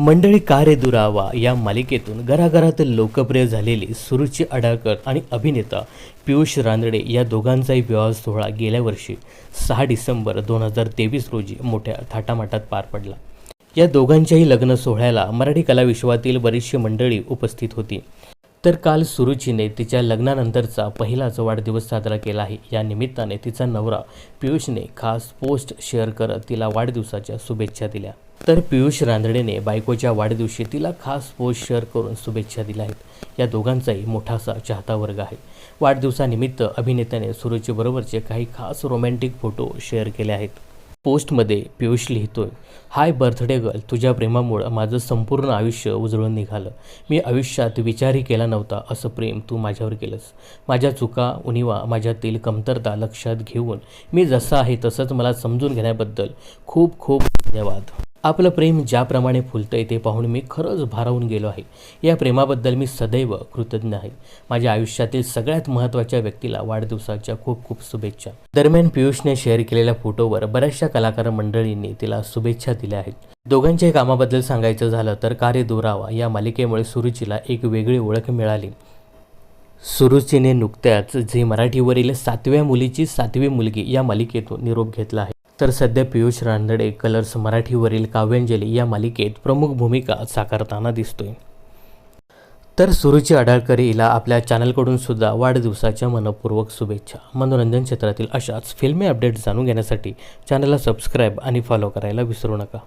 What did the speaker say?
मंडळी का रे दुरावा या मालिकेतून घराघरातील लोकप्रिय झालेली सुरुची अडाळकर आणि अभिनेता पियुष रानडे या दोघांचाही विवाह सोहळा गेल्या वर्षी सहा डिसेंबर दोन हजार तेवीस रोजी मोठ्या थाटामाटात पार पडला. या दोघांच्याही लग्न सोहळ्याला मराठी कलाविश्वातील बरीचशी मंडळी उपस्थित होती. तर काल सुरुचीने तिच्या लग्नानंतरचा पहिलाच वाढदिवस साजरा केला आहे. या निमित्ताने तिचा नवरा पियुषने खास पोस्ट शेअर करत तिला वाढदिवसाच्या शुभेच्छा दिल्या. तर पियुष रांदडेने बायकोच्या वाढदिवशी तिला खास पोस्ट शेअर करून शुभेच्छा दिल्या आहेत. या दोघांचाही मोठासा चाहता वर्ग आहे. वाढदिवसानिमित्त अभिनेत्याने सुरुचीबरोबरचे काही खास रोमॅन्टिक फोटो शेअर केले आहेत. पोस्टमध्ये पियुष लिहितोय हाय बर्थडे गर्ल तुझ्या प्रेमामुळं माझं संपूर्ण आयुष्य उजळून निघालं. मी आयुष्यात विचारही केला नव्हता असं प्रेम तू माझ्यावर केलंस. माझ्या चुका उणिवा माझ्यातील कमतरता लक्षात घेऊन मी जसं आहे तसंच मला समजून घेण्याबद्दल खूप खूप धन्यवाद. आपलं प्रेम ज्याप्रमाणे फुलतंय ते पाहून मी खरंच भारावून गेलो आहे. या प्रेमाबद्दल मी सदैव कृतज्ञ आहे. माझ्या आयुष्यातील सगळ्यात महत्त्वाच्या व्यक्तीला वाढदिवसाच्या खूप खूप शुभेच्छा. दरम्यान पियुषने शेअर केलेल्या फोटोवर बऱ्याचशा कलाकार मंडळींनी तिला शुभेच्छा दिल्या आहेत. दोघांच्या कामाबद्दल सांगायचं झालं तर कार्य दुरावा या मालिकेमुळे सुरुचीला एक वेगळी ओळख मिळाली. सुरुचीने नुकत्याच झी मराठीवरील सातव्या मुलीची सातवी मुलगी या मालिकेतून निरोप घेतला आहे. तर सध्या पियुष रानडे कलर्स मराठीवरील काव्यांजली या मालिकेत प्रमुख भूमिका साकारताना दिसतोय. तर सुरुची अडाळकर हिला आपल्या चॅनलकडून सुद्धा वाढदिवसाच्या मनपूर्वक शुभेच्छा. मनोरंजन क्षेत्रातील अशाच फिल्मी अपडेट्स जाणून घेण्यासाठी चॅनलला सबस्क्राईब आणि फॉलो करायला विसरू नका.